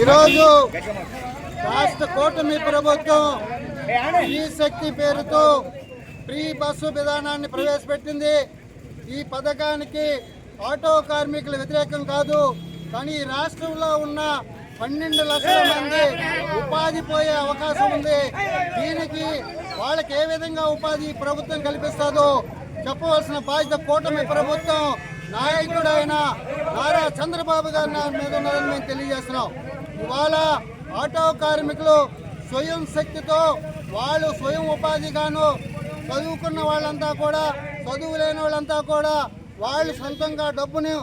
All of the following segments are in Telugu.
ఈరోజు రాష్ట్ర కూటమి ప్రభుత్వం ఈ శక్తి పేరుతో ఫ్రీ బస్సు విధానాన్ని ప్రవేశపెట్టింది. ఈ పథకానికి ఆటో కార్మికులు వ్యతిరేకం కాదు కానీ ఈ రాష్ట్రంలో ఉన్న పన్నెండు లక్షల మంది ఉపాధి పోయే అవకాశం ఉంది. దీనికి వాళ్ళకి ఏ విధంగా ఉపాధి ప్రభుత్వం కల్పిస్తుందో చెప్పవలసిన బాధ్యత కూటమి ప్రభుత్వం నాయకుడైన నారా చంద్రబాబు గారి నా- మీద ఉన్నదని మేము తెలియజేస్తున్నాం. ఇవాళ ఆటో కార్మికులు స్వయం శక్తితో వాళ్ళు స్వయం ఉపాధిగాను చదువుకున్న వాళ్ళంతా కూడా చదువు లేని వాళ్ళంతా కూడా వాళ్ళు సొంతంగా డబ్బుని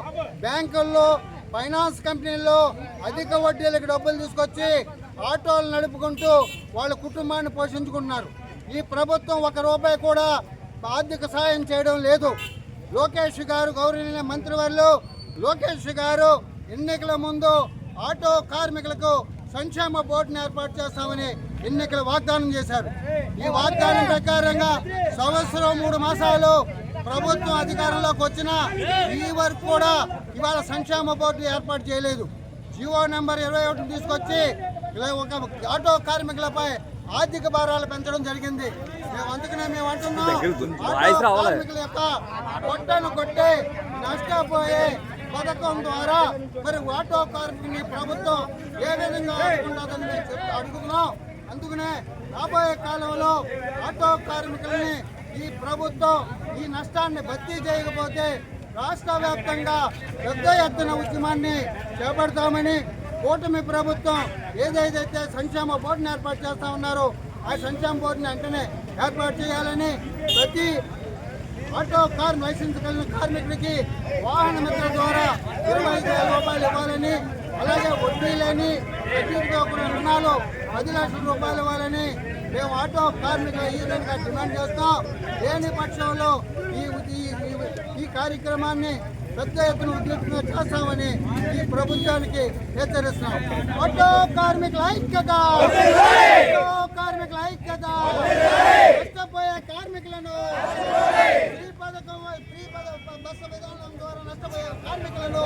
బ్యాంకుల్లో ఫైనాన్స్ కంపెనీల్లో అధిక వడ్డీలకు డబ్బులు తీసుకొచ్చి ఆటోలు నడుపుకుంటూ వాళ్ళ కుటుంబాన్ని పోషించుకుంటున్నారు. ఈ ప్రభుత్వం ఒక రూపాయి కూడా ఆర్థిక సాయం చేయడం లేదు. లోకేష్ గారు గౌరవనీయ మంత్రివర్లు లోకేష్ గారు ఎన్నికల ముందు ఆటో కార్మికులకు సంక్షేమ బోర్డును ఏర్పాటు చేస్తామని ఎన్నికల వాగ్దానం చేశారు. ఈ వాగ్దానం ప్రకారంగా సంవత్సరం మూడు మాసాలు ప్రభుత్వం అధికారంలోకి వచ్చిన ఈ వరకు కూడా ఇవాళ సంక్షేమ బోర్డు ఏర్పాటు చేయలేదు. జియో నెంబర్ ఇరవై ఒకటి తీసుకొచ్చి ఒక ఆటో కార్మికులపై ఆర్థిక భారాలు పెంచడం జరిగింది. మేము అందుకనే మేము అంటున్నాం ఆటో కార్మికుల యొక్క పొట్టను కొట్టి నష్టపోయే పథకం ద్వారా మరి ఆటో కార్మికుని ప్రభుత్వం ఏ విధంగా ఉండదని మేము చెప్తూ అడుగుతున్నాం. అందుకనే రాబోయే కాలంలో ఆటో కార్మికుల్ని ఈ ప్రభుత్వం ఈ నష్టాన్ని భర్తీ చేయకపోతే రాష్ట్ర వ్యాప్తంగా పెద్ద ఎత్తున ఉద్యమాన్ని చేపడతామని కూటమి ప్రభుత్వం ఏదైతే సంక్షేమ బోర్డుని ఏర్పాటు చేస్తా ఉన్నారో ఆ సంక్షేమ బోర్డుని వెంటనే ఏర్పాటు చేయాలని ప్రతి ఆటో కార్ లైసెన్స్ కలిగిన కార్మికుడికి వాహన మిత్ర ద్వారా ఇరవై రూపాయలు ఇవ్వాలని అలాగే వడ్డీ లేని వడ్డీతో రుణాలు పది లక్షల రూపాయలు ఇవ్వాలని మేము ఆటో కార్మికుల యూనియన్గా డిమాండ్ చేస్తాం. లేని పక్షంలో ఈ ఈ కార్యక్రమాన్ని పెద్ద ఎత్తున ఉద్యోగంగా చేస్తామని ఈ ప్రభుత్వానికి హెచ్చరిస్తున్నాం. ఆటో కార్మికుల ఐక్యత! కార్మికుల ఐక్యత! నష్టపోయే కార్మికులను ఫ్రీ బస్సు విధానం ద్వారా నష్టపోయే కార్మికులను